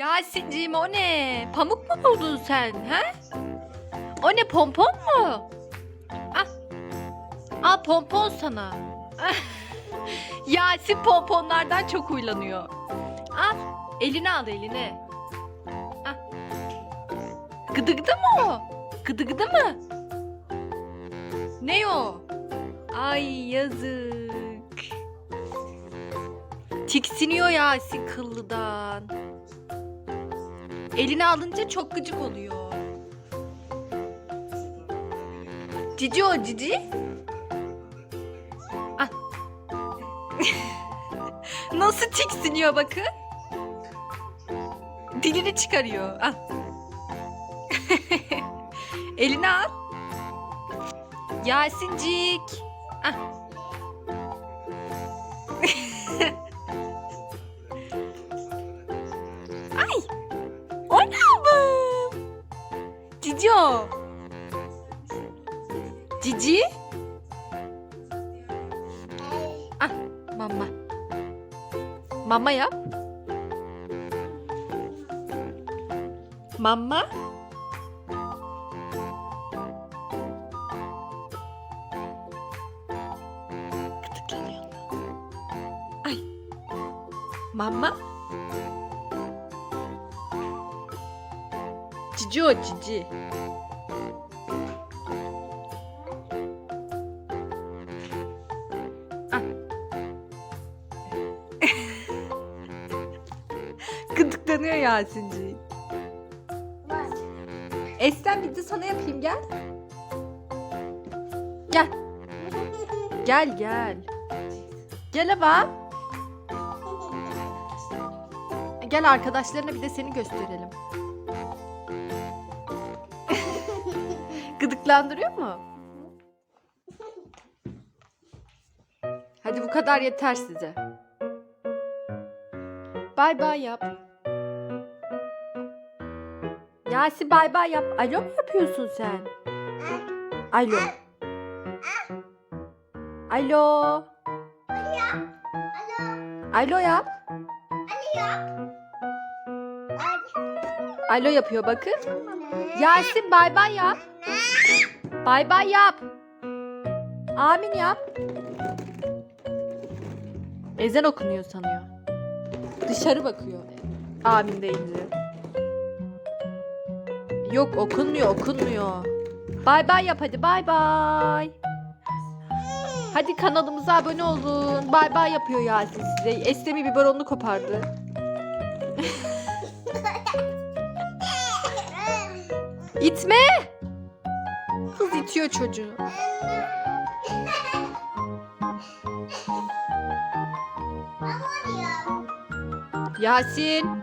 Yasin'cim o ne? Pamuk mu buldun sen? He? O ne pompon mu? Ah. Al pompon sana. Yasin pomponlardan çok huylanıyor. Al. Eline al eline. Ah. Gıdı gıdı mı o? Gıdı gıdı mı? Ne o? Ay yazık. Tiksiniyor Yasin kıllıdan. Eline alınca çok gıcık oluyor. Cici o cici. Ah. Nasıl tiksiniyor bakın. Dilini çıkarıyor. Ah. Eline al. Yasincik. Ah. Cici o. Cici. Ah mama. Mama yap. Mama. Gıdıklanıyor. Ay. Mama. Cici o cici. Ah. Gıdıklanıyor Yasinci. Eslem bir de sana yapayım gel. Gel. Gel gel. Gel ama. Gel arkadaşlarına bir de seni gösterelim. Gıdıklandırıyor mu? Hadi bu kadar yeter size. Bay bay yap. Yasin bay bay yap. Alo mu yapıyorsun sen? Alo. Alo. Alo yap. Alo yapıyor bakın. Yasin bay bay yap. Bay bay yap. Amin yap. Ezan okunuyor sanıyor. Dışarı bakıyor. Amin deyince. Yok okunmuyor okunmuyor. Bay bay yap hadi bay bay. Hadi kanalımıza abone olun. Bay bay yapıyor Yasin size. Esremi biberonunu kopardı. İtme. Kız itiyor çocuğu. Yasin.